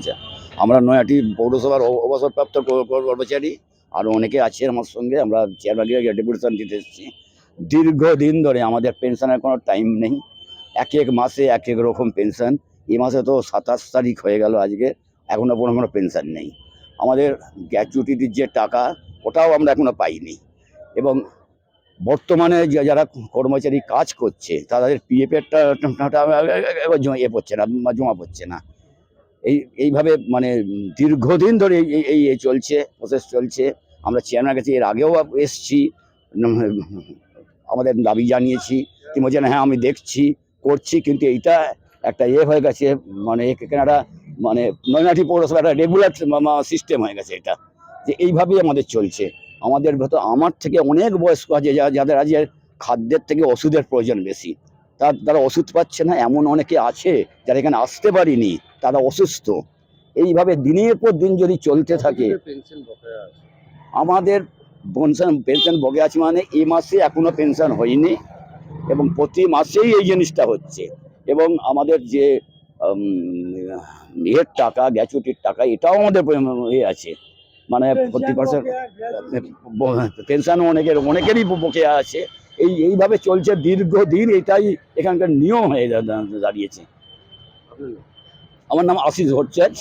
আচ্ছা আমরা নয়াটি পৌরসভার অব- অবসরপ্রাপ্ত কর- কর- কর্মচারী আর অনেকে আছে আমার সঙ্গে আমরা চেয়ারম্যানকে ডেপুটেশন দিতে এসেছি দীর্ঘদিন ধরে আমাদের পেনশনের কোনো টাইম নেই এক এক মাসে এক এক রকম পেনশন এই মাসে তো সাতাশ তারিখ হয়ে গেল আজকে এখনও কোনো কোনো পেনশন নেই আমাদের গ্র্যাচুইটির যে টাকা ওটাও আমরা এখনও পাইনি এবং বর্তমানে যারা কর্মচারী কাজ করছে তাদের পিএফেরটা এ পড়ছে না জমা পড়ছে না এই, এইভাবে মানে দীর্ঘদিন ধরে এই- এই চলছে প্রসেস চলছে। আমরা চেয়ারম্যানের কাছে এর আগেও এসছি আমাদের দাবি জানিয়েছি তিনি বলছেন হ্যাঁ আমি দেখছি, করছি, কিন্তু এইটা একটা ইয়ে হয়ে গেছে মানে এখানে মানে নৈনাটি পৌরসভা, একটা রেগুলার সিস্টেম হয়ে গেছে এটা। যে এইভাবেই আমাদের চলছে। আমাদের ভেতর, আমার থেকে অনেক বয়স্ক আছে, যা- যাদের আজকে খাদ্যের থেকে ওষুধের প্রয়োজন বেশি। তার, তারা ওষুধ পাচ্ছে না, এমন অনেকে আছে, যারা এখানে আসতে পারিনি। তারা অসুস্থ। এইভাবে দিনের পর দিন যদি চলতে থাকে পেনশন আমাদের পেনশন পেনশন বগে আছে মানে এই মাসে এখনও পেনশন হয়নি এবং প্রতি মাসেই এই জিনিসটা হচ্ছে। এবং আমাদের যে ইয়ের টাকা গ্যাচুটির টাকা এটাও আমাদের ইয়ে আছে। মানে প্রতি পার্সেন্ট পেনশনও অনেকের অনেকেরই বকেয়া আছে। এই এইভাবে চলছে দীর্ঘদিন এটাই এখানকার নিয়ম হয়ে দাঁড়িয়েছে? আমার নাম আশিস ভট্টাচার্য।